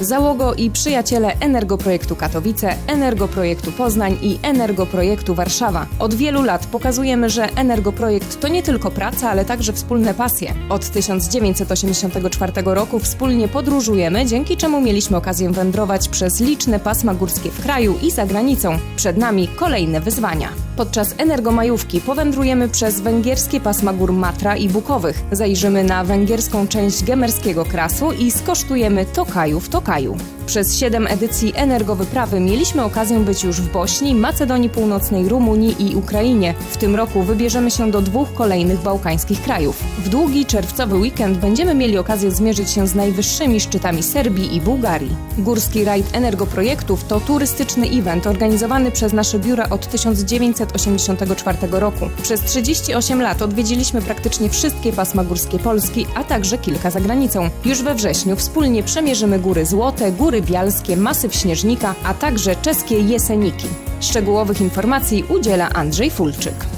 Załogo i przyjaciele Energoprojektu Katowice, Energoprojektu Poznań i Energoprojektu Warszawa. Od wielu lat pokazujemy, że Energoprojekt to nie tylko praca, ale także wspólne pasje. Od 1984 roku wspólnie podróżujemy, dzięki czemu mieliśmy okazję wędrować przez liczne pasma górskie w kraju i za granicą. Przed nami kolejne wyzwania. Podczas energomajówki powędrujemy przez węgierskie pasma gór Matra i Bukowych. Zajrzymy na węgierską część gemerskiego krasu i skosztujemy Tokaju w Tokaju. Przez siedem edycji Energowyprawy mieliśmy okazję być już w Bośni, Macedonii Północnej, Rumunii i Ukrainie. W tym roku wybierzemy się do dwóch kolejnych bałkańskich krajów. W długi czerwcowy weekend będziemy mieli okazję zmierzyć się z najwyższymi szczytami Serbii i Bułgarii. Górski rajd Energoprojektów to turystyczny event organizowany przez nasze biura od 1984 roku. Przez 38 lat odwiedziliśmy praktycznie wszystkie pasma górskie Polski, a także kilka za granicą. Już we wrześniu wspólnie przemierzymy góry Złote, góry Bialskie, masyw Śnieżnika, a także czeskie Jeseniki. Szczegółowych informacji udziela Andrzej Fulczyk.